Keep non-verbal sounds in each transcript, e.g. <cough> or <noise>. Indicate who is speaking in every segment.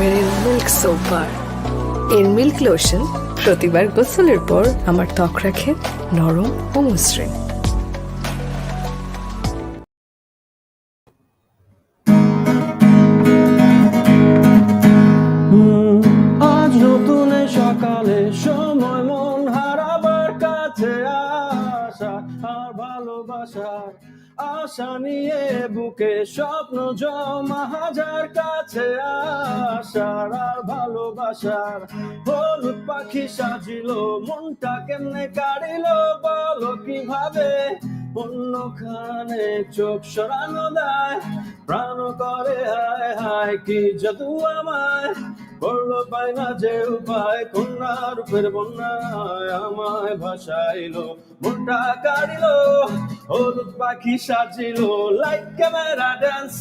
Speaker 1: মেরিল milk soap বার এর milk lotion প্রতিবার গোসলের পর আমার ত্বক রাখে নরম ও মসৃণ।
Speaker 2: আশা নিয়ে বুকে স্বপ্ন জমা হাজার কাছে আসার আর ভালোবাসার, হলুদ পাখি সাজিল, মনটা কেমনে কাড়িল বলো কীভাবে? অন্যখানে চোখ সরানো দেয় প্রাণ করে, হায় হায়, কি জাদু আমায়? পাই না যে উপায়, কন্যা রূপের বন্যায় আমায় ভাসাইলো, মনটা কাড়িলো, হলুদ পাখি সাজিলো লাইক ক্যামেরা ড্যান্স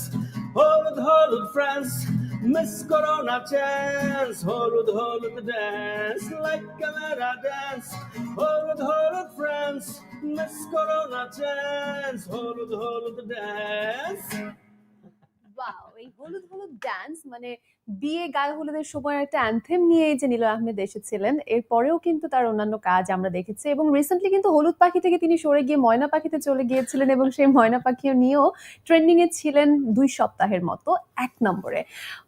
Speaker 2: হলুদ হলুদ ফ্রেন্ডস মিস করো না চান্স হলুদ হলুদ ড্যান্স লাইক ক্যামেরা ড্যান্স হলুদ হলুদ ফ্রেন্ডস মিস করো না চান্স হলুদ হলুদ ড্যান্স
Speaker 3: ওয়াও এই হলুদ হলুদ ডান্স মানে বিয়ে গায়ে হলুদের সময় একটা অ্যান্থেম নিয়ে যে নীল আহমেদ এসেছিলেন এরপরেও কিন্তু তার অন্যান্য কাজ আমরা দেখেছি এবং রিসেন্টলি কিন্তু হলুদ পাখি থেকে তিনি সরে গিয়ে ময়না পাখিতে চলে গিয়েছিলেন এবং সেই ময়না পাখিও নিয়েও ট্রেন্ডিং এ ছিলেন দুই সপ্তাহের মতো, এক নম্বরে।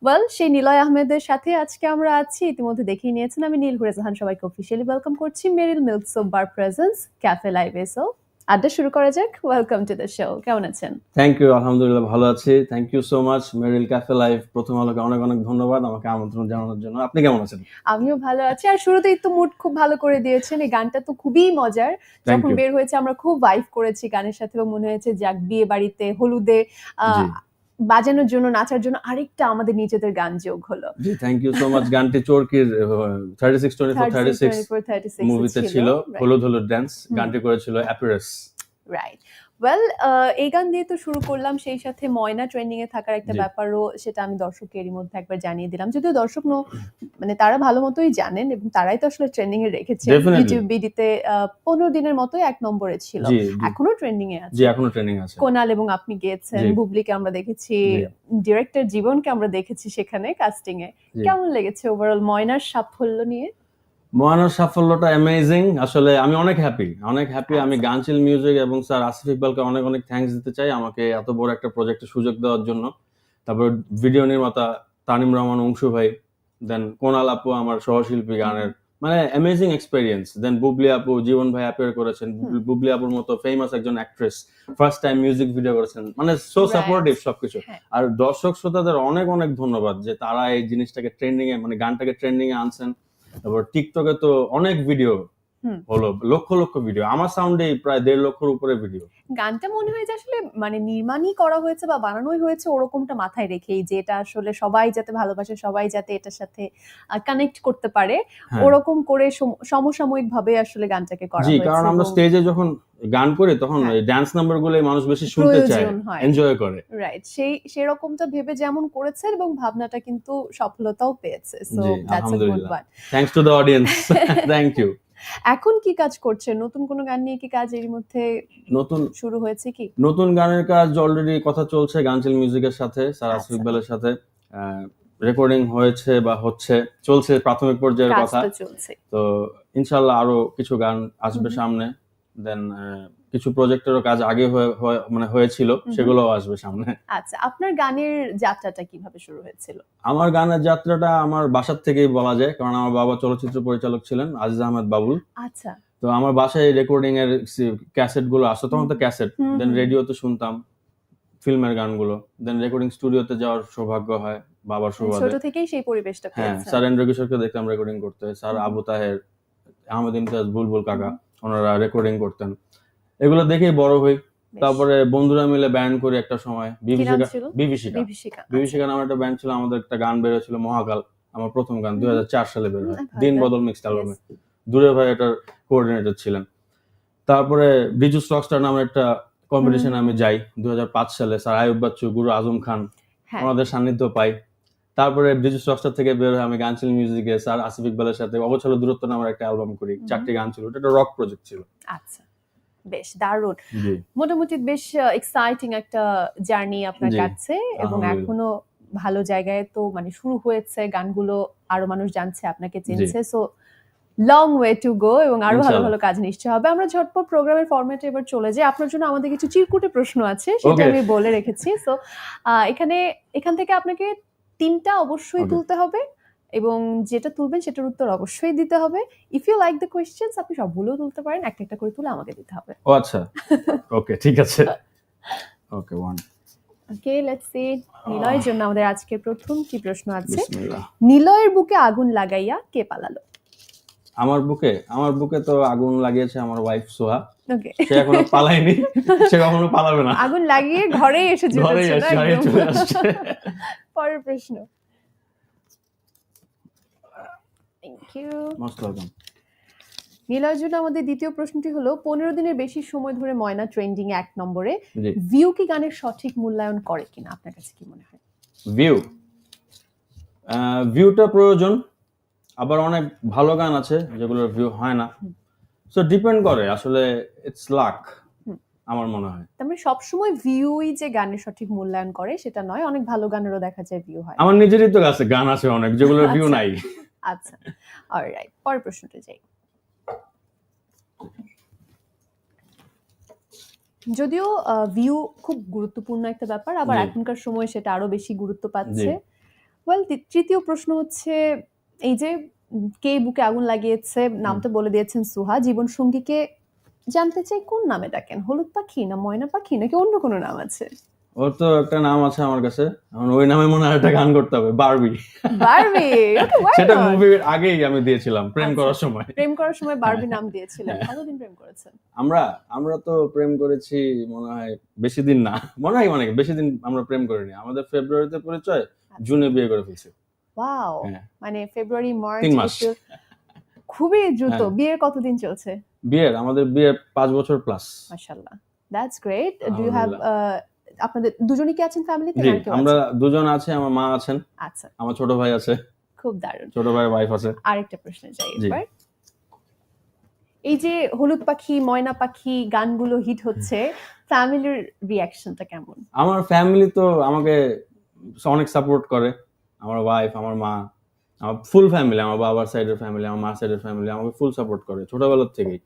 Speaker 3: ওয়েল সেই নিলয় আহমেদের সাথে আজকে আমরা আছি, ইতিমধ্যে দেখিয়ে নিয়েছেন আমি নীল হুরেজাহান, সবাইকে অফিসিয়ালি ওয়েলকাম করছি Meril milk soap bar presents café live এসো আড্ডা শুরু করা যাক। ওয়েলকাম টু দ্য শো কেমন আছেন?
Speaker 2: থ্যাংক ইউ আলহামদুলিল্লাহ ভালো আছি। Thank you so much Meril cafe live প্রথম আলোকে অনেক অনেক ধন্যবাদ আমাকে আমন্ত্রণ জানানোর জন্য। আপনি কেমন আছেন?
Speaker 3: আমিও ভালো আছি। আর শুরুতেই তো মুড খুব ভালো করে দিয়েছেন। এই গানটা তো খুবই মজার। যখন বের হয়েছে আমরা খুব ভাইব করেছি গানের সাথে মনে হয়েছে যাক বিয়ে বাড়িতে হলুদে। বাজানোর জন্য নাচার জন্য আরেকটা আমাদের নিজেদের গান যোগ হলো।
Speaker 2: জি থ্যাংক ইউ সো মাচ গানটি চোরকির thirty six twenty four thirty six মুভিতে ছিল হলুদ হলুদ ড্যান্স গানটি করেছিল অ্যাপিরাস
Speaker 3: রাইট ওয়েল এই গান দিয়ে তো শুরু করলাম সেই সাথে ময়না ট্রেন্ডিং এ থাকার একটা। ব্যাপারও সেটা আমি দর্শকেরই মধ্যে একবার জানিয়ে দিলাম। যদিও দর্শক মানে তারা ভালো মতোই জানেন এবং তারাই তো আসলে ট্রেন্ডিং এ রেখেছে. ইউটিউব বিডিতে পনেরো দিনের মতোই এক নম্বরে ছিল। এখনও ট্রেন্ডিং এ আছে।
Speaker 2: এখনও ট্রেনিং আছে।
Speaker 3: কোনাল এবং আপনি গিয়েছেন। বুবলিকে আমরা দেখেছি ডিরেক্টর জীবনকে আমরা দেখেছি সেখানে কাস্টিং এ। কেমন লেগেছে ওভারঅল ময়নার সাফল্য নিয়ে?
Speaker 2: মহানার সাফল্যটা অ্যামেজিং আসলে আমি অনেক হ্যাপি অনেক হ্যাপি আমি
Speaker 3: আচ্ছা।
Speaker 2: গানচিল মিউজিক এবং স্যার আসিফ ইকবালকে অনেক অনেক থ্যাঙ্কস দিতে চাই আমাকে এত বড় একটা প্রজেক্টের সুযোগ দেওয়ার জন্য। তারপর ভিডিও নির্মাতা তানিম রহমান অংশু ভাই দেন কোনাল আপু আমার সহশিল্পী গানের মানে অ্যামেজিং এক্সপেরিয়েন্স দেন বুবলি আপু জীবন ভাই অ্যাপিয়ার করেছেন। বুবলি- বুবলি আপুর মতো ফেমাস একজন actress first time music video করেছেন। মানে সো সাপোর্টিভ সবকিছু।
Speaker 3: হ্যাঁ।
Speaker 2: আর দর্শক শ্রোতাদের অনেক অনেক ধন্যবাদ যে তারা এই জিনিসটাকে ট্রেন্ডিং এ মানে গানটাকে ট্রেন্ডিং এ আনছেন। তারপর টিকটকে তো অনেক ভিডিও হলো লক্ষ লক্ষ ভিডিও আমার সাউন্ডে প্রায় দেড় লক্ষর উপরে ভিডিও
Speaker 3: গানটা মনে হয় যে আসলে মানে নির্মাণই করা হয়েছে বা বানানোই হয়েছে ওরকমটা মাথায় রেখেই যে এটা আসলে সবাই যাতে ভালোবাসে সবাই যাতে এটার সাথে কানেক্ট করতে পারে
Speaker 2: হ্যাঁ।
Speaker 3: ওরকম করে সমসাময়িক ভাবে আসলে গানটাকে করা
Speaker 2: জি
Speaker 3: হয়েছে
Speaker 2: কারণ আমরা স্টেজে যখন গান করে তখন
Speaker 3: হ্যাঁ।
Speaker 2: ডান্স নাম্বারগুলো মানুষ বেশি শুনতে চায় এনজয় করে
Speaker 3: রাইট সেই সেরকমটা ভেবে যেমন করেছে এবং ভাবনাটা কিন্তু সফলতাও পেয়েছে so that's a good. One
Speaker 2: thanks to the audience thank you
Speaker 3: এখন কি কাজ করছে? নতুন কোনো গান নিয়ে কি কাজ এর মধ্যে
Speaker 2: নতুন
Speaker 3: শুরু হয়েছে কি?
Speaker 2: নতুন গানের কাজ অলরেডি কথা চলছে গানচিল মিউজিকের সাথে স্যার আসিফ
Speaker 3: আচ্ছা।
Speaker 2: ইকবালের সাথে। রেকর্ডিং হয়েছে বা হচ্ছে চলছে প্রাথমিক পর্যায়ের কথা।
Speaker 3: তো
Speaker 2: ইনশাল্লাহ আরও কিছু গান আসবে সামনে। দেন কিছু প্রজেক্টেরও কাজ আগে মানে হয়েছিল। সেগুলোও আসবে সামনে।
Speaker 3: আচ্ছা আপনার গানের যাত্রাটা কীভাবে শুরু হয়েছিল?
Speaker 2: আমার গানের যাত্রাটা আমার বাসার থেকেই বলা যায় কারণ আমার বাবা চলচ্চিত্র পরিচালক ছিলেন আজিজ আহমেদ বাবুল।
Speaker 3: আচ্ছা।
Speaker 2: তো আমার বাসায় রেকর্ডিং এর ক্যাসেটগুলো আসতো তখন তো ক্যাসেট দেন রেডিওতে শুনতাম ফিল্মের গানগুলো দেন রেকর্ডিং স্টুডিওতে যাওয়ার সৌভাগ্য হয় বাবার
Speaker 3: ছোট থেকেই সেই পরিবেশটা
Speaker 2: হ্যাঁ স্যার এন্ড্র কিশোরকে দেখতাম রেকর্ডিং করতে স্যার আবু তাহের আহমেদ ইমতিয়াজ বুলবুল কাকা ওনারা রেকর্ডিং করতেন। এগুলো দেখেই বড় হই। তারপরে বন্ধুরা মিলে ব্যান্ড করি একটা সময়। বিভীষিকা বিভীষিকা।
Speaker 3: বিভীষিকা
Speaker 2: বিভীষিকা নামে একটা ব্যান্ড ছিল আমাদের একটা গান বেরোছিল মহাকাল। আমার প্রথম গান। দুই সালে বের হয়। দিন বদল মিক্সড অ্যালবামে দূরে ভাই এটার কোঅর্ডিনেটর ছিলেন। তারপরে বিজু স্টকস্টার নামে একটা কম্পিটিশনে আমি যাই দু হাজার পাঁচ সালে। স্যার আয়ুব বাচ্চু গুরু আজম খান
Speaker 3: হ্যাঁ।
Speaker 2: ওনাদের সান্নিধ্য পাই। তারপরে ব্রিজু স্টকস্টার থেকে বের হয়ে আমি গানচিল মিউজিকে স্যার আসিফ ইকবালের সাথে অবচল দূরত্ব নামের একটা অ্যালবাম করি। চারটি গান ছিল ওটা একটা রক প্রজেক্ট ছিল।
Speaker 3: আচ্ছা। বেশ দারুণ। মোটামুটি বেশ এক্সাইটিং একটা জার্নি আপনার কাছে এবং এখনও ভালো জায়গায় তো মানে শুরু হয়েছে গানগুলো আরও মানুষ জানছে আপনাকে চিনছে। So long way to go এবং আরও ভালো ভালো কাজ নিশ্চয় হবে। আমরা ঝটপট প্রোগ্রামের ফরম্যাটে এবার চলে যাই। আপনার জন্য আমাদের কিছু চিরকুটে প্রশ্ন আছে সেটা আমি বলে রেখেছি। সো এখানে এখান থেকে আপনাকে তিনটা অবশ্যই তুলতে হবে। এবং যেটা তুলবেন সেটার উত্তর অবশ্যই দিতে হবে। If you like the questions আপনি সবগুলো তুলতে পারেন। একটা একটা করে তুলে আমাকে দিতে হবে।
Speaker 2: ও আচ্ছা। ওকে ঠিক আছে। Okay one
Speaker 3: okay let's see নিলয়ের জন্য আমাদের আজকের প্রথম কি প্রশ্ন আছে? নিলয়ের বুকে আগুন লাগাইয়া কে পালালো?
Speaker 2: আমার বুকে? আমার বুকে তো আগুন লাগিয়েছে আমার ওয়াইফ সোহা।
Speaker 3: ওকে
Speaker 2: সে এখনও পালায়নি। সে কখনো পালাবে না।
Speaker 3: আগুন লাগিয়ে ঘরেই এসে
Speaker 2: চলে আসছে।
Speaker 3: পরের প্রশ্ন। থ্যাংক ইউ
Speaker 2: মোস্ট ওয়েলকাম
Speaker 3: নীলয়ের জন্য আমাদের দ্বিতীয় প্রশ্নটি হলো পনেরো দিনের বেশি সময় ধরে ময়না ট্রেন্ডিং এক নম্বরে ভিউ কি গানের সঠিক মূল্যায়ন করে কিনা? আপনার কাছে কি মনে হয়?
Speaker 2: ভিউ ভিউটা প্রয়োজন। আবার অনেক ভালো গান আছে যেগুলোর ভিউ হয় না। সো ডিপেন্ড করে। আসলে ইটস লাক আমার মনে হয়।
Speaker 3: তার মানে সবসময় ভিউই যে গানের সঠিক মূল্যায়ন করে সেটা নয়। অনেক ভালো গানেরও দেখা যায় ভিউ হয়।
Speaker 2: আমার নিজেরই তো আছে গান আছে অনেক যেগুলোর ভিউ
Speaker 3: আচ্ছা।
Speaker 2: নাই।
Speaker 3: আচ্ছা অলরাইট পরের প্রশ্নটা যাই। যদিও ভিউ খুব গুরুত্বপূর্ণ একটা ব্যাপার আবার এখনকার সময় সেটা আরও বেশি গুরুত্ব পাচ্ছে। ওয়েল তৃতীয় প্রশ্ন হচ্ছে এই যে কে বুকে আগুন লাগিয়েছে নাম তো বলে দিয়েছেন সুহা জীবন সঙ্গীকে জানতে চাই কোন নামে ডাকেন? হলুদ পাখি না ময়না পাখি নাকি অন্য কোনো নাম আছে?
Speaker 2: ওর তো একটা নাম আছে আমার কাছে। এখন ওই নামে মনে হয় একটা গান করতে হবে বারবি।
Speaker 3: বারবি?
Speaker 2: সেটা মুভির আগেই আমি দিয়েছিলাম প্রেম
Speaker 3: আচ্ছা।
Speaker 2: করার সময়।
Speaker 3: প্রেম করার সময় বারবি নাম দিয়েছিলেন। কতদিন প্রেম করেছেন?
Speaker 2: আমরা আমরা তো প্রেম করেছি মনে হয় বেশি দিন না। মনে হয় অনেক বেশি দিন আমরা প্রেম করিনি। আমাদের ফেব্রুয়ারিতে পরিচয় জুনে বিয়ে করে ফেলছি।
Speaker 3: ওয়াও
Speaker 2: হ্যাঁ।
Speaker 3: মানে ফেব্রুয়ারি মার্চ
Speaker 2: তিন মাস।
Speaker 3: খুবই দ্রুত।
Speaker 2: হ্যাঁ।
Speaker 3: বিয়ের কতদিন চলছে?
Speaker 2: বিয়ের আমাদের বিয়ের পাঁচ বছর প্লাস
Speaker 3: মাশাআল্লাহ। That's great do you have. আপনাদের দুজনই কি আছেন ফ্যামিলিতে
Speaker 2: জি
Speaker 3: না
Speaker 2: আমরা দুজন আছে আমার মা আছেন।
Speaker 3: আচ্ছা।
Speaker 2: আমার ছোট ভাই আছে।
Speaker 3: খুব দারুণ।
Speaker 2: ছোট ভাই ওয়াইফ আছে।
Speaker 3: আরেকটা প্রশ্ন
Speaker 2: জি।
Speaker 3: এবার। এই যে হলুদ পাখি ময়না পাখি গানগুলো হিট হচ্ছে ফ্যামিলির রিয়াকশনটা কেমন?
Speaker 2: আমার ফ্যামিলি তো আমাকে অনেক সাপোর্ট করে। আমার ওয়াইফ আমার মা আমার ফুল ফ্যামিলি আমার বাবার সাইডের ফ্যামিলি আমার মা সাইডের ফ্যামিলি আমাকে ফুল সাপোর্ট করে ছোটবেলার থেকেই।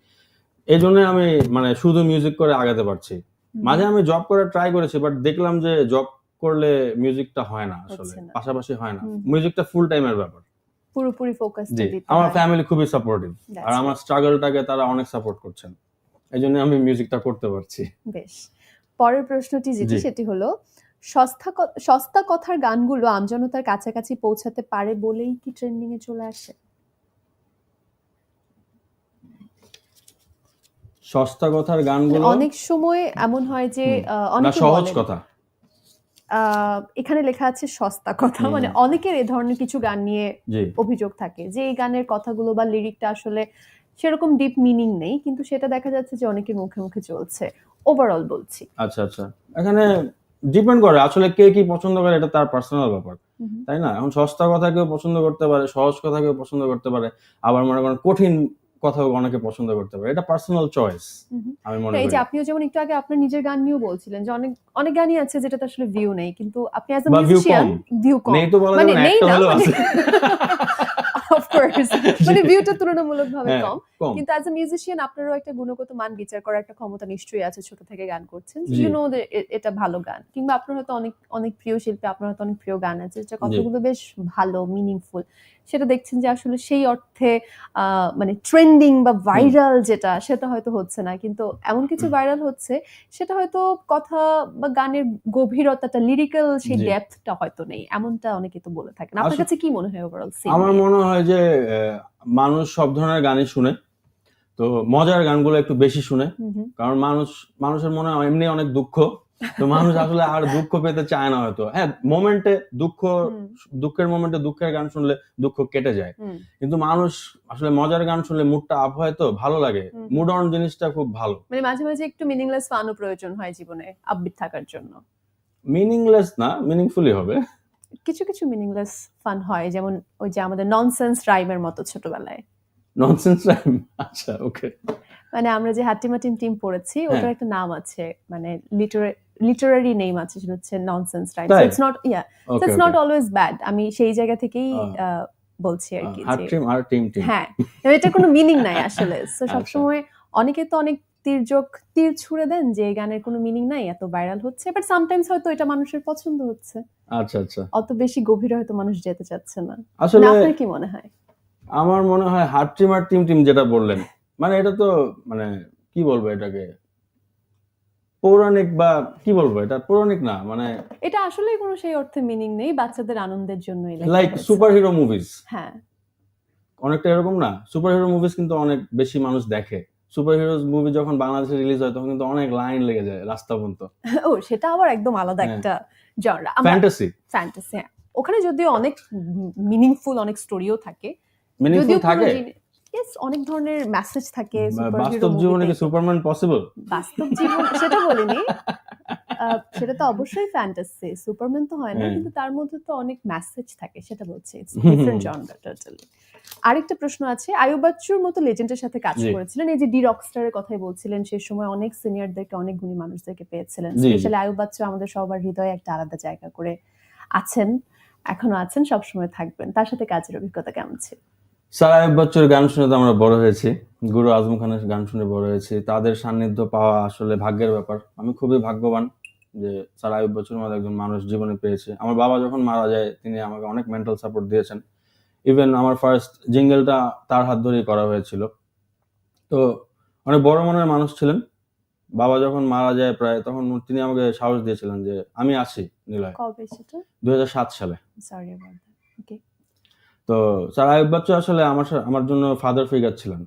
Speaker 2: এই জন্য আমি মানে শুধু মিউজিক করে আগাতে পারছি। মাঝে আমি জব করে ট্রাই করেছি বাট দেখলাম যে জব করলে মিউজিকটা হয় না আসলে। পাশাপাশি হয় না। মিউজিকটা ফুল টাইমের ব্যাপার।
Speaker 3: পুরোপুরি ফোকাস দিতে
Speaker 2: আমার। ফ্যামিলি খুবই সাপোর্টিভ আর আমার স্ট্রাগলটাকে তারা অনেক সাপোর্ট করছেন। এই জন্য আমি মিউজিকটা করতে পারছি।
Speaker 3: বেশ। পরের প্রশ্নটি যেটি সেটি হলো সস্তা সস্তা কথার গানগুলো আমজনতার কাছাকাছি পৌঁছাতে পারে বলেই কি ট্রেন্ডিং এ চলে আসে?
Speaker 2: সস্তা কথার গানগুলো?
Speaker 3: অনেক সময় এমন হয় যে
Speaker 2: না সহজ কথা।
Speaker 3: এখানে লেখা আছে সস্তা কথা। মানে অনেকের এ ধরনের কিছু গান নিয়ে অভিযোগ থাকে যে এই গানের কথাগুলো বা লিরিকটা আসলে সেরকম ডিপ মিনিং নেই কিন্তু সেটা দেখা যাচ্ছে যে অনেকের মুখে মুখে চলছে। ওভারঅল বলছি।
Speaker 2: আচ্ছা আচ্ছা। এখানে ডিপেন্ড করে আসলে কে কি পছন্দ করে এটা তার পার্সোনাল ব্যাপার। তাই না? এখন সস্তা কথা কেউ পছন্দ করতে পারে সহজ কথা কেউ পছন্দ করতে পারে। আবার মনে করেন কঠিন কথাও অনেকে পছন্দ করতে পারে। এটা পার্সোনাল চয়েস। আমি মনে
Speaker 3: করি এই যে আপনিও যেমন একটু আগে আপনার নিজের গান নিয়েও বলছিলেন যে অনেক অনেক গানই আছে যেটাতে আসলে ভিউ নেই কিন্তু আপনি অ্যাজ আ মিউজিশিয়ান ভিউ কম।
Speaker 2: নেই তো বলা
Speaker 3: মানে নেই
Speaker 2: একটা
Speaker 3: মানে <laughs> অফকোর্স <laughs> <laughs> মানে ভিউটা তুলনামূলকভাবে
Speaker 2: হ্যাঁ,
Speaker 3: কম। কিন্তু অ্যাজ এ মিউজিশিয়ান আপনারও একটা গুণগত মান বিচার করার একটা ক্ষমতা নিশ্চয়ই আছে ছোট থেকে গান করছেন। ইউ নো এটা ভালো গান। কিংবা আপনার হয়তো অনেক অনেক প্রিয় শিল্পী আপনার হয়তো অনেক প্রিয় গান আছে যেটা কতগুলো বেশ ভালো মিনিংফুল সেটা দেখছেন যে আসলে সেই অর্থে মানে ট্রেন্ডিং বা ভাইরাল যেটা সেটা হয়তো হচ্ছে না। কিন্তু এমন কিছু ভাইরাল হচ্ছে সেটা হয়তো কথা বা গানের গভীরতাটা লিরিক্যাল সেই। ডেপথটা হয়তো নেই। এমনটা অনেকে তো বলে থাকেন। আপনার কাছে কি মনে হয় ওভারঅল
Speaker 2: আমার মনে হয় যে মানুষ সব ধরনের গানই শুনে। তো মজার গানগুলো একটু বেশি শুনে। কারণ মানুষ মানুষের মনে হয় এমনি অনেক দুঃখ। তো মানুষ আসলে আর দুঃখ পেতে চায় না হয়তো। হ্যাঁ মোমেন্টে দুঃখ দুঃখের মোমেন্টে দুঃখের গান শুনলে দুঃখ কেটে যায়। কিন্তু মানুষ আসলে মজার গান শুনলে মুডটা আপ হয় তো ভালো লাগে। মুড অন জিনিসটা খুব ভালো।
Speaker 3: মানে মাঝে মাঝে একটু মিনিংলেস ফানও প্রয়োজন হয় জীবনে আপবিট থাকার জন্য।
Speaker 2: মিনিংলেস না মিনিংফুলি হবে।
Speaker 3: কিছু কিছু মিনিংলেস ফান হয় যেমন ওই যে আমাদের ননসেন্স রাইমের মতো ছোটবেলায়।
Speaker 2: ননসেন্স টাইম আচ্ছা ওকে
Speaker 3: মানে আমরা যে হাটিমাটিন টিম পড়েছি ওটার একটা নাম আছে মানে লিটারে লিটারারি নেম আছে সেটা হচ্ছে ননসেন্স
Speaker 2: তাই?
Speaker 3: It's not yeah it's not always bad আমি সেই জায়গা থেকেই বলছি আর কি যে-
Speaker 2: টিম আর টিম টিম
Speaker 3: হ্যাঁ এটা কোনো মিনিং নাই আসলে। তো <laughs>
Speaker 2: আচ্ছা।
Speaker 3: সবসময় অনেকে তো অনেক তীর্যক তীর ছুড়ে দেন যে গানের কোনো মিনিং নাই এত ভাইরাল হচ্ছে। বাট সামটাইমস হয়তো এটা মানুষের পছন্দ হচ্ছে।
Speaker 2: আচ্ছা আচ্ছা।
Speaker 3: অত বেশি গভীরে হয়তো মানুষ যেতে চাচ্ছে না।
Speaker 2: আসলে
Speaker 3: আপনার কি মনে হয়?
Speaker 2: আমার মনে হয় হার্ট টিম আর টিম টিম যেটা বললেন মানে এটা তো মানে কি বলব এটাকে? পৌরাণিক বা কি বলব এটা? পৌরাণিক না মানে
Speaker 3: এটা আসলে কোনো সেই অর্থে মিনিং নেই বাচ্চাদের আনন্দের জন্যই লেখা
Speaker 2: লাইক
Speaker 3: হয়েছে।
Speaker 2: সুপার হিরো মুভিজ
Speaker 3: হ্যাঁ।
Speaker 2: অনেকটা এরকম না? সুপার হিরো মুভিজ কিন্তু অনেক বেশি মানুষ দেখে। সুপার হিরোজ মুভি যখন বাংলাদেশে রিলিজ হয় তখন কিন্তু অনেক লাইন লেগে যায় রাস্তা পর্যন্ত।
Speaker 3: ও সেটা আবার একদম আলাদা
Speaker 2: হ্যাঁ।
Speaker 3: একটা জনরা
Speaker 2: ফ্যান্টাসি
Speaker 3: ফ্যান্টাসি ওখানে যদিও অনেক মিনিংফুল অনেক স্টোরিও থাকে।
Speaker 2: মিনিংফুল থাকে?
Speaker 3: ইয়েস অনেক ধরনের মেসেজ থাকে
Speaker 2: বাস্তব জীবনে কি সুপারম্যান পসিবল
Speaker 3: বাস্তব জীবন সেটা বলিনি। <laughs> সেটা তো অবশ্যই ফ্যান্টাসি সুপারম্যান তো হয় না
Speaker 2: হ্যাঁ।
Speaker 3: কিন্তু তার মধ্যে তো অনেক মেসেজ থাকে সেটা বলছি। ইটস ডিফারেন্ট জনরা টোটালি আরেকটা প্রশ্ন আছে আয়ুব বাচ্চুর মতো লেজেন্ডের সাথে কাজ করেছিলেন? এই যে ডি রকস্টারের কথাই বলছিলেন সেই সময় অনেক সিনিয়রদেরকে অনেক গুণী মানুষদেরকে পেয়েছিলেন। স্পেশালি আয়ুব বাচ্চু আমাদের সবার হৃদয়ে একটা আলাদা জায়গা করে আছেন এখনও আছেন সবসময় থাকবেন। তার সাথে কাজের অভিজ্ঞতা কেমন ছিল?
Speaker 2: সারায়ব বচ্চর গান শুনে তো আমরা বড় হয়েছি। গুরু আজম খানের গান শুনে বড় হয়েছি। তাদের সান্নিধ্য পাওয়া আসলে ভাগ্যের ব্যাপার। আমি খুবই ভাগ্যবান যে সারায়ব বচ্চর মতো একজন মানুষ জীবনে পেয়েছে। আমার বাবা যখন মারা যায় তিনি আমাকে অনেক মেন্টাল সাপোর্ট দিয়েছেন। ইভেন আমার ফার্স্ট জিঙ্গেলটা তার হাত ধরেই করা হয়েছিল। তো অনেক বড় মনের মানুষ ছিলেন। বাবা যখন মারা যায় প্রায় তখন তিনি আমাকে সাহস দিয়েছিলেন যে আমি আছি নিলয়। সাত সালে।
Speaker 3: সরি ওকে
Speaker 2: তো স্যার আয়ুব বাচ্চু আসলে আমার আমার জন্য ফাদার ফিগার ছিলেন।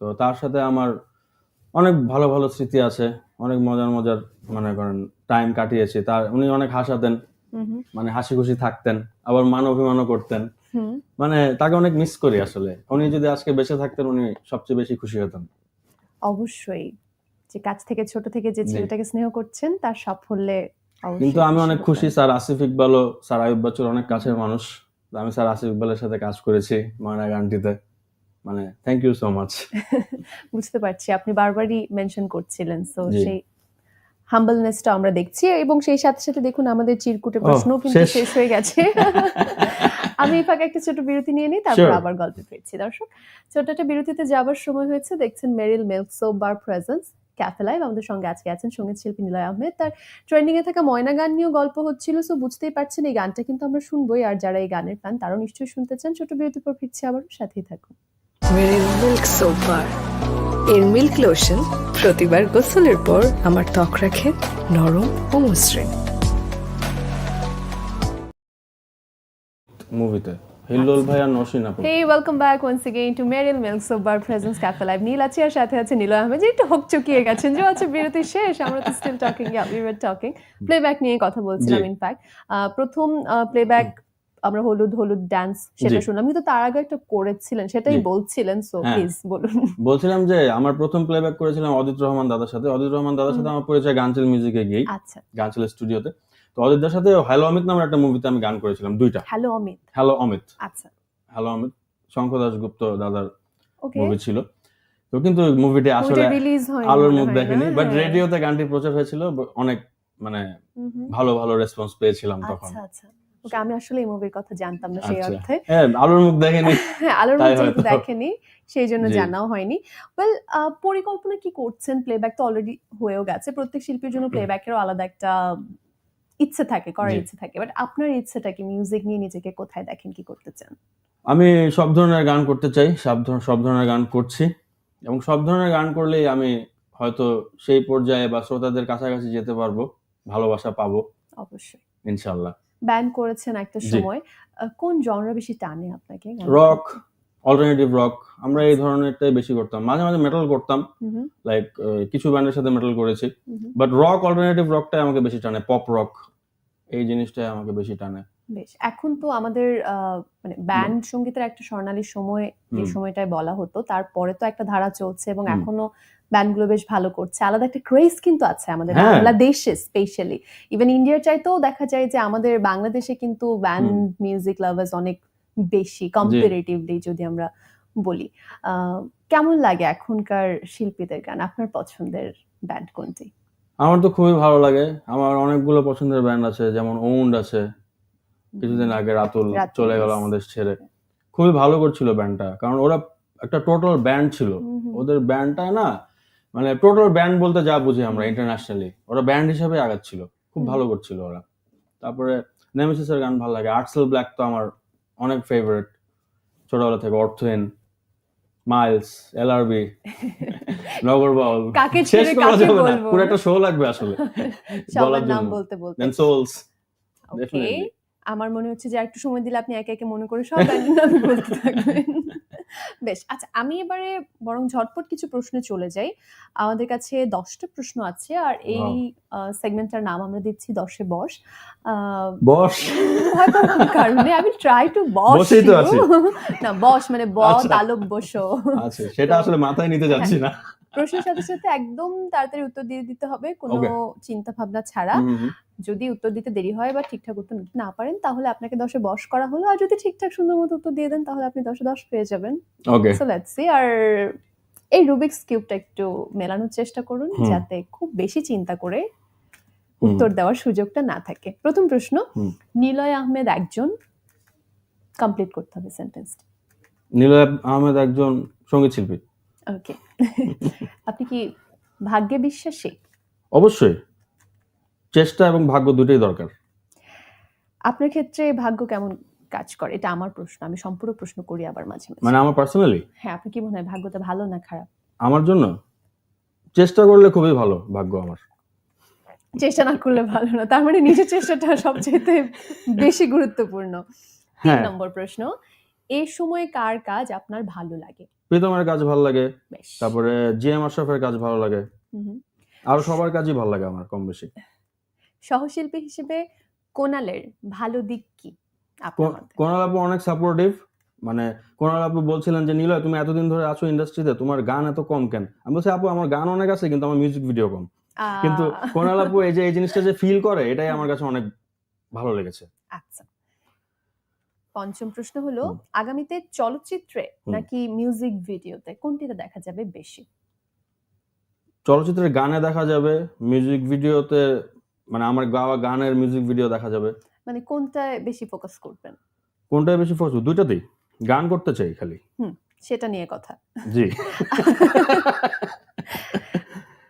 Speaker 2: তো তার সাথে আমার অনেক ভালো ভালো স্মৃতি আছে অনেক মজার মজার মনে করেন টাইম কাটিয়েছি। তার উনি অনেক হাসাতেন মানে হাসি খুশি থাকতেন আবার মান অভিমানও করতেন। মানে তাকে অনেক মিস করি আসলে। উনি যদি আজকে বেঁচে থাকতেন উনি সবচেয়ে বেশি খুশি হতেন।
Speaker 3: অবশ্যই যে কাছ থেকে ছোট থেকে যে। ছেলেটাকে স্নেহ করছেন তার সাফল্যে
Speaker 2: কিন্তু আমি অনেক খুশি স্যার আসিফ ইকবালও স্যার আয়ুব বাচ্চুর অনেক কাছের মানুষ। আমি স্যার আসিফ ইকবালের সাথে কাজ করেছি ময়না গানটিতে। মানে থ্যাংক ইউ সো মাচ
Speaker 3: বুঝতে পারছি আপনি বারবারই মেনশন করছিলেন সো সেই হাম্বলনেসটা আমরা দেখছি এবং সেই সাথে সাথে দেখুন আমাদের চিরকুটে প্রশ্ন কিন্তু
Speaker 2: শেষ।
Speaker 3: হয়ে গেছে। <laughs> আমি এই ফাঁকে একটা ছোট বিরতি নিয়ে নিই তারপর আবার গল্পে ফিরছি। দর্শক ছোট একটা বিরতিতে যাবার সময় হয়েছে দেখছেন Meril milk soap bar presents cafe live আমাদের সঙ্গে আজকে আছেন সংগীত শিল্পী নিলয় আহমেদ। তার ট্রেন্ডিং এ থাকা ময়না গান নিয়েও গল্প হচ্ছিল সো বুঝতেই পারছেন এই গানটা কিন্তু আমরা শুনবোই আর যারা এই গানের ফ্যান তারাও নিশ্চয়ই শুনতে চান। ছোট বিরতির পর ফিরছি আবার সাথেই থাকুন।
Speaker 1: মিল্ক এর মিল্ক লোশন প্রতিবার গোসলের পর আমার ত্বক রাখে নরম ও মসৃণ।
Speaker 2: মুভিতে হিল্লোল ভাই আর নসীন আপু।
Speaker 3: Hey, welcome back once again to Meryl Milk Soap Bar Presence Cafe নীল আছে আর সাথে আছে নীল আহমেদ। একটু হকচকিয়ে গেছেন যে বিরতি শেষ আমরা তো still talking yeah we were talking playback নিয়ে কথা বলছিলাম। ইনফ্যাক্ট প্রথম প্লেব্যাক আমরা হলুদ হলুদ ডান্স সেটা। শুনলাম। কিন্তু তার আগে একটা করেছিলেন সেটাই বলছিলেন সো
Speaker 2: হ্যাঁ।
Speaker 3: প্লিজ বলুন।
Speaker 2: বলছিলাম যে আমার প্রথম প্লেব্যাক করেছিলাম অদিত রহমান দাদার সাথে। অদিত রহমান দাদার সাথে আমার পরিচয় গানচিল মিউজিকে গিয়ে
Speaker 3: আচ্ছা।
Speaker 2: গানচিল স্টুডিওতে তো অদিতদার সাথে হ্যালো অমিত নামের একটা মুভিতে আমি গান করেছিলাম দুইটা।
Speaker 3: হ্যালো অমিত
Speaker 2: হ্যালো অমিত
Speaker 3: আচ্ছা।
Speaker 2: হ্যালো অমিত শঙ্কর দাশগুপ্ত দাদার মুভি ছিল। তো কিন্তু মুভিটি আসলে আলোর মুখ দেখেনি বাট রেডিওতে গানটি প্রচার হয়েছিল অনেক মানে ভালো ভালো রেসপন্স পেয়েছিলাম তখন।
Speaker 3: আচ্ছা। আচ্ছা ওকে আমি আসলে এই মুভির কথা জানতাম না সেই
Speaker 2: আচ্ছা।
Speaker 3: অর্থে।
Speaker 2: হ্যাঁ আলোর মুখ দেখেনি। <laughs>
Speaker 3: হ্যাঁ আলোর মুখ যেহেতু দেখেনি সেই জন্য জানাও হয়নি। ওয়েল পরিকল্পনা কি করছেন? প্লেব্যাক তো অলরেডি হয়েও গেছে। প্রত্যেক শিল্পীর জন্য প্লেব্যাকেরও আলাদা একটা ইচ্ছে থাকে করার। ইচ্ছে থাকে বাট আপনার ইচ্ছেটা কি মিউজিক নিয়ে নিজেকে কোথায় দেখেন কি করতে চান?
Speaker 2: আমি সব ধরনের গান করতে চাই সব সব ধরনের গান করছি এবং সব ধরনের গান করলেই আমি হয়তো সেই পর্যায়ে বা শ্রোতাদের কাছাকাছি যেতে পারব ভালোবাসা পাবো।
Speaker 3: অবশ্যই।
Speaker 2: ইনশাল্লাহ।
Speaker 3: ব্যান্ড করেছেন একটা সময় কোন জনরা বেশি টানে আপনাকে?
Speaker 2: রক? অল্টারনেটিভ রক আমরা এই ধরনেরটাই বেশি করতাম মাঝে মাঝে মেটাল করতাম লাইক কিছু ব্যান্ডের সাথে মেটাল করেছি। বাট রক অল্টারনেটিভ রকটাই আমাকে বেশি টানে পপ রক এই জিনিসটাই আমাকে বেশি টানে
Speaker 3: বেশ এখন তো আমাদের মানে ব্যান্ড সঙ্গীতের একটা স্বর্ণালী সময় যে
Speaker 2: হুম।
Speaker 3: সময়টায় বলা হতো তারপরে তো একটা ধারা চলছে এবং। এখনও ব্যান্ডগুলো বেশ ভালো করছে আলাদা একটা ক্রেজ কিন্তু আছে আমাদের
Speaker 2: হ্যাঁ।
Speaker 3: বাংলাদেশে স্পেশালি ইভেন ইন্ডিয়ার চাইতেও দেখা যায় যে আমাদের বাংলাদেশে কিন্তু ব্যান্ড মিউজিক লাভার্স অনেক বেশি কম্পারেটিভলি যদি আমরা বলি। কেমন লাগে এখনকার শিল্পীদের গান? আপনার পছন্দের ব্যান্ড কোনটি?
Speaker 2: আমার তো খুবই ভালো লাগে। আমার অনেকগুলো পছন্দের ব্যান্ড আছে যেমন ওউন্ড আছে কিছুদিন আগে রাতুল চলে গেল আমাদের ছেড়ে। খুবই ভালো করছিল ব্যান্ডটা কারণ ওরা একটা টোটাল ব্যান্ড ছিল। ওদের ব্যান্ডটা না মানে টোটাল ব্যান্ড বলতে যা বুঝি আমরা ইন্টারন্যাশনালি ওরা ব্যান্ড হিসেবে আগাচ্ছিল। খুব ভালো করছিল ওরা। তারপরে নেমেসিসের গান ভালো লাগে। আর্টসেল ব্ল্যাক তো আমার অনেক ফেভারিট ছোটবেলা থেকে অর্থহীন মাইলস এলআরবি
Speaker 3: কাকে ছেড়ে
Speaker 2: করা
Speaker 3: কাকে বলব?
Speaker 2: পুরো একটা শো লাগবে আসলে <laughs>
Speaker 3: সবার
Speaker 2: বলার
Speaker 3: নাম বলতে বলতে।
Speaker 2: দেন সোলস
Speaker 3: ওকে আমার মনে হচ্ছে যে একটু সময় দিলে আপনি একে একে মনে করে সব নাম বলতে থাকবেন। বেশ আচ্ছা আমি এবারে বরং ঝটপট কিছু প্রশ্নে চলে যাই। আমাদের কাছে দশটা প্রশ্ন আছে আর এই সেগমেন্টটার নাম আমরা দিচ্ছি দশে বস। আহ,
Speaker 2: বস?
Speaker 3: কারণে আমি ট্রাই টু বস না বস মানে ব
Speaker 2: আচ্ছা।
Speaker 3: তালব বসো
Speaker 2: আছে সেটা আসলে মাথায় নিতে যাচ্ছি না।
Speaker 3: প্রশ্নের সাথে সাথে একদম তাড়াতাড়ি উত্তর দিয়ে দিতে হবে কোনো. চিন্তা ভাবনা ছাড়া। যদি উত্তর দিতে দেরি হয় বা ঠিকঠাক উত্তর দিতে না পারেন তাহলে আপনাকে দশে বস করা হলো। আর যদি ঠিকঠাক সুন্দর মতো উত্তর দিয়ে দেন তাহলে আপনি দশে দশ পেয়ে যাবেন।
Speaker 2: ওকে।
Speaker 3: সো লেটস সি আর এই রুবিক্স কিউবটা একটু মেলানোর চেষ্টা করুন যাতে খুব বেশি চিন্তা করে উত্তর দেওয়ার সুযোগটা না থাকে। প্রথম প্রশ্ন নিলয় আহমেদ একজন কমপ্লিট করতে হবে সেন্টেন্স
Speaker 2: নীলয় আহমেদ একজন সংগীত শিল্পী
Speaker 3: ওকে <laughs> আপনি কি ভাগ্যে বিশ্বাসী?
Speaker 2: অবশ্যই। চেষ্টা এবং ভাগ্য দুটোই দরকার।
Speaker 3: আপনার ক্ষেত্রে ভাগ্য কেমন কাজ করে? এটা আমার প্রশ্ন। আমি সম্পূর্ণ প্রশ্ন করি আবার মাঝে মাঝে।
Speaker 2: মানে আমার পার্সোনালি
Speaker 3: হ্যাঁ আপনি কি মনে হয় ভাগ্যটা ভালো না খারাপ?
Speaker 2: আমার জন্য? চেষ্টা করলে খুবই ভালো ভাগ্য আমার।
Speaker 3: চেষ্টা না করলে ভালো না। তার মানে নিজের চেষ্টাটা সবচেয়ে বেশি গুরুত্বপূর্ণ। তিন
Speaker 2: হ্যাঁ।
Speaker 3: নম্বর প্রশ্ন। এই সময় কার কাজ আপনার ভালো লাগে?
Speaker 2: প্রীতমের কাজ ভালো লাগে তারপরে জি এম আশরাফের কাজ ভালো লাগে। আর সবার কাজই ভালো লাগে আমার কম বেশি।
Speaker 3: সহশিল্পী হিসেবে কোনালের ভালো দিক কি
Speaker 2: কোনাল আপু অনেক সাপোর্টিভ মানে কোনাল আপু বলছিলেন যে নীলয় তুমি এতদিন ধরে আছো ইন্ডাস্ট্রিতে তোমার গান এত কম কেন? আমি বলছি আপু আমার গান অনেক আছে কিন্তু আমার মিউজিক ভিডিও কম। কিন্তু কোনাল আপু এই যে এই জিনিসটা যে ফিল করে এটাই আমার কাছে অনেক ভালো লেগেছে।
Speaker 3: আচ্ছা। পঞ্চম প্রশ্ন হলো আগামীতে চলচ্চিত্রে নাকি মিউজিক ভিডিওতে কোনটিতে দেখা যাবে বেশি?
Speaker 2: চলচ্চিত্রের গানে দেখা যাবে মিউজিক ভিডিওতে মানে আমার গাওয়া গানের মিউজিক ভিডিও দেখা যাবে।
Speaker 3: মানে কোনটায় বেশি ফোকাস করবেন?
Speaker 2: কোনটায় বেশি ফোকাস দুইটাতেই। গান করতে চাই খালি।
Speaker 3: সেটা নিয়ে কথা।
Speaker 2: জি। <laughs>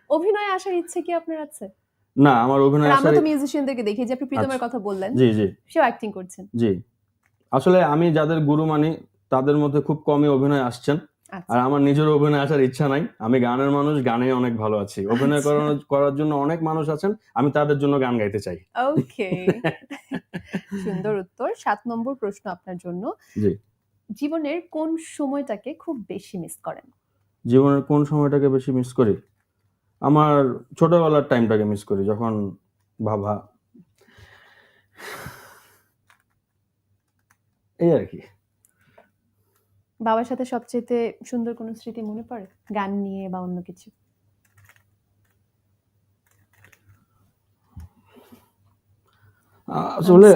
Speaker 3: অভিনয়ে আসার ইচ্ছে কি আপনার আছে?
Speaker 2: না আমার অভিনয়
Speaker 3: আর আমরা
Speaker 2: আসার
Speaker 3: তো মিউজিশিয়ানদেরকে দেখি যে আপনি প্রীতমের কথা বললেন।
Speaker 2: জি জি।
Speaker 3: সেও অ্যাক্টিং করছেন।
Speaker 2: জি। আসলে আমি যাদের গুরু মানি তাদের মধ্যে খুব কমই অভিনয় আসছেন।
Speaker 3: আচ্ছা।
Speaker 2: আর আমার নিজের অভিনয় আসার ইচ্ছা নাই। আমি গানের মানুষ গানে অনেক ভালো আছি। অভিনয়
Speaker 3: আচ্ছা।
Speaker 2: করানোর করার জন্য অনেক মানুষ আছেন আমি তাদের জন্য গান গাইতে চাই।
Speaker 3: ওকে। সুন্দর উত্তর। সাত নম্বর প্রশ্ন আপনার জন্য।
Speaker 2: জি।
Speaker 3: জীবনের কোন সময়টাকে খুব বেশি মিস করেন?
Speaker 2: জীবনের কোন সময়টাকে বেশি মিস করি? আমার ছোটবেলার টাইমটাকে মিস করি যখন বাবা এই আর কি।
Speaker 3: বাবার সাথে সবচেয়ে সুন্দর কোনো স্মৃতি মনে পড়ে? গান নিয়ে বা অন্য কিছু?
Speaker 2: আসলে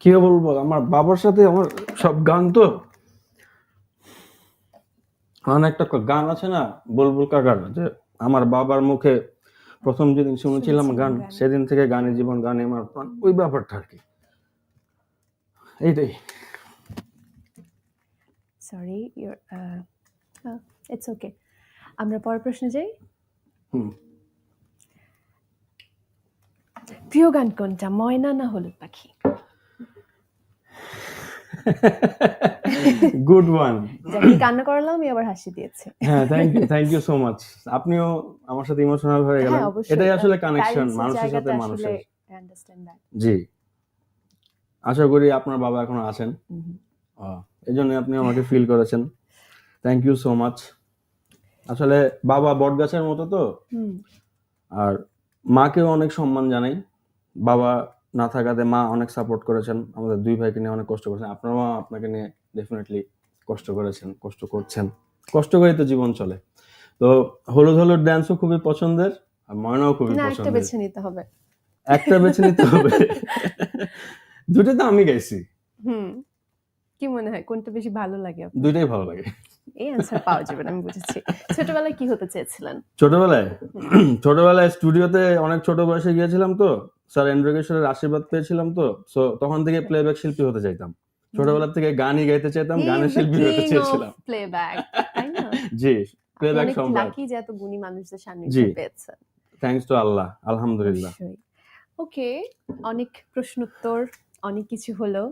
Speaker 2: কি বলব আমার বাবার সাথে আমার সব গান তো। মানে একটা গান আছে না বুলবুল কাকার যে আমার বাবার মুখে প্রথম যেদিন শুনেছিলাম গান। সেদিন থেকে গানে জীবন গানে আমার প্রাণ ওই ব্যাপারটা আর কি। এইটাই।
Speaker 3: সরি ইউর ইটস ওকে আমরা পরের প্রশ্নে যাই?
Speaker 2: হুম।
Speaker 3: প্রিয় গান কোনটা ময়না না হলুদ পাখি?
Speaker 2: গুড ওয়ান
Speaker 3: কান্না করালাম আমি আবার হাসি দিয়েছে।
Speaker 2: হ্যাঁ thank you thank you so much আপনিও আমার সাথে ইমোশনাল হয়ে গেলেন।
Speaker 3: হ্যাঁ
Speaker 2: এটাই আসলে কানেকশন মানুষের সাথে মানুষের. জি। আশা করি আপনার বাবা এখনও আছেন। এই জন্য আপনি আমাকে ফিল করেছেন। থ্যাংক ইউ সো মাচ আসলে বাবা বটগাছের মতো তো। আর মাকেও অনেক সম্মান জানাই। বাবা না থাকাতে মা অনেক সাপোর্ট করেছেন আমাদের দুই ভাইকে নিয়ে অনেক কষ্ট করেছেন। আপনার মা আপনাকে নিয়ে ডেফিনেটলি কষ্ট করেছেন কষ্ট করছেন। কষ্ট করেই তো জীবন চলে। তো হলুদ হলুদ ড্যান্সও খুবই পছন্দের আর ময়নাও খুবই
Speaker 3: না একটা
Speaker 2: পছন্দের।
Speaker 3: বেছে নিতে হবে।
Speaker 2: একটা বেছে নিতে হবে। দুটো তো আমি গাইছি।
Speaker 3: হুম কি মনে হয় কোনটা বেশি ভালো লাগে?
Speaker 2: দুইটাই ভালো লাগে।
Speaker 3: এই অ্যান্সার পাওয়া যাবে না আমি বুঝেছি। ছোটবেলায় কি হতে চেয়েছিলেন?
Speaker 2: ছোটবেলায়? ছোটবেলায় স্টুডিওতে অনেক ছোট বয়সে গিয়েছিলাম তো স্যার এন্ড্রগেশ্বরের আশীর্বাদ পেয়েছিলাম তো সো তখন থেকে প্লেব্যাক শিল্পী হতে চাইতাম। ছোটবেলা থেকে গানই গাইতে চাইতাম গানের শিল্পী হতে চেয়েছিলাম।
Speaker 3: প্লেব্যাক <laughs>
Speaker 2: জি প্লেব্যাক
Speaker 3: অনেক
Speaker 2: সম্রাট।
Speaker 3: লাকি যে এত গুণী মানুষদের সান্নিধ্য
Speaker 2: জি।
Speaker 3: পেয়েছেন।
Speaker 2: থ্যাঙ্কস টু আল্লাহ আলহামদুলিল্লাহ।
Speaker 3: ওকে অনেক প্রশ্নোত্তর অনেক কিছু হলো।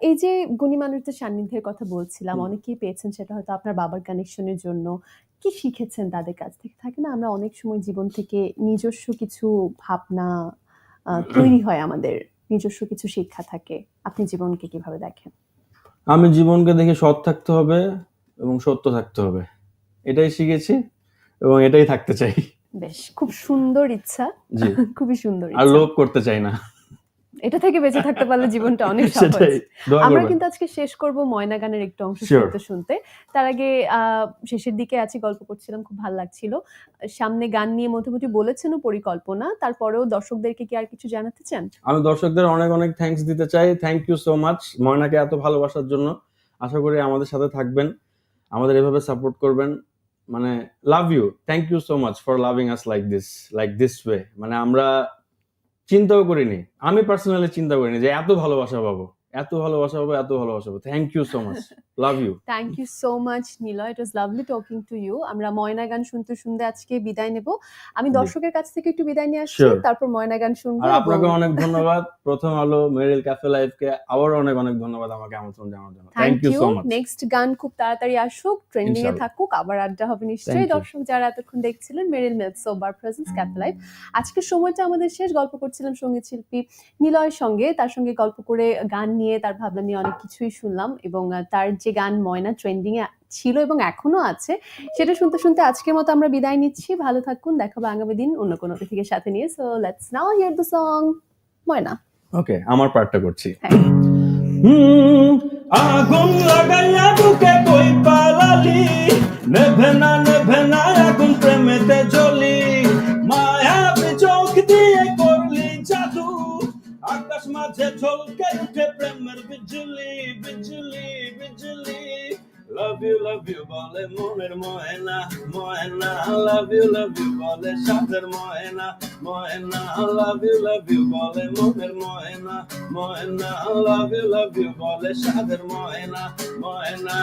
Speaker 3: এই যে গুণী মানুষদের সান্নিধ্যের কথা বলছিলাম। অনেকেই পেয়েছেন সেটা হয়তো আপনার বাবার কানেকশনের জন্য। কি শিখেছেন তাদের কাছ থেকে? থাকে না আমরা অনেক সময় জীবন থেকে নিজস্ব কিছু ভাবনা তৈরি হয় আমাদের নিজস্ব কিছু শিক্ষা থাকে। আপনি জীবনকে কীভাবে দেখেন?
Speaker 2: আমি জীবনকে দেখে সৎ থাকতে হবে এবং সত্য থাকতে হবে। এটাই শিখেছি এবং এটাই থাকতে চাই।
Speaker 3: বেশ খুব সুন্দর ইচ্ছা। খুবই সুন্দর
Speaker 2: আর লোভ করতে চাই না।
Speaker 3: এটা থেকে বেঁচে থাকতে পারলে জীবনটা অনেক <laughs> সহজ। আমরা কিন্তু আজকে শেষ করব ময়না গানের একটু অংশ শুনতে শুনতে। তার আগে শেষের দিকে আছি গল্প করছিলাম খুব ভালো লাগছিল। সামনে গান নিয়ে মোটামুটি বলেছেনও পরিকল্পনা তারপরেও দর্শকদেরকে কি আর কিছু জানাতে চান?
Speaker 2: আমি দর্শকদের অনেক অনেক থ্যাঙ্কস দিতে চাই। থ্যাংক ইউ সো মাচ ময়নাকে এত ভালোবাসার জন্য। আশা করি আমাদের সাথে থাকবেন আমাদের এভাবে সাপোর্ট করবেন। মানে love you thank you so much for loving us like this like this way মানে আমরা চিন্তাও করিনি। আমি পার্সোনালি চিন্তা করিনি যে এত ভালোবাসা পাবো। এত ভালোবাসা পাবো, এত ভালোবাসা পাবো। Thank you so much love you
Speaker 3: thank you so much Niloy it was lovely talking to you আমরা ময়না গান শুনতে শুনতে আজকে বিদায় নেব। আমি। দর্শকের কাছ থেকে একটু বিদায় নিয়ে আসছি। তারপর ময়না গান শুনব
Speaker 2: আর আপনাকে অনেক ধন্যবাদ। প্রথম আলো মেরিল ক্যাফে লাইফকে আবার অনেক অনেক ধন্যবাদ আমাকে আমন্ত্রণ জানার জন্য। Thank you so much
Speaker 3: next গান খুব তাড়াতাড়ি আসুক ট্রেন্ডিং এ থাকুক আবার আড্ডা হবে নিশ্চয়ই। দর্শক যারা এতক্ষণ দেখছিলেন Meril milk soap bar presents cafe live আজকের সময়টা আমাদের শেষ। গল্প করছিলাম সংগীত শিল্পী নিলয়ের সঙ্গে। তার সঙ্গে গল্প করে গান নিয়ে তার ভাবনা নিয়ে অনেক কিছুই শুনলাম এবং তার যে গান ময়না ট্রেন্ডিং এ ছিল এবং এখনও আছে সেটা শুনতে শুনতে আজকের মতো আমরা বিদায় নিচ্ছি। ভালো থাকুন দেখাবো আগামী দিন অন্য কোনো অতিথিকে সাথে নিয়ে। So let's now hear the song Moyna.
Speaker 2: Okay আমার পার্টটা করছি।
Speaker 3: হ্যাঁ।
Speaker 4: আগুন লাগাইয়া বুকে কই পালালি নেভেনা নেভে না লাভ ইউ বলে মনের ময়না ময়না লাভ ইউ লাভ ইউ বলে সাদের ময়না ময়না লাভ ইউ লাভ ইউ বলে মনের ময়না ময়না লাভ ইউ লাভ ইউ বলে সাদের ময়না ময়না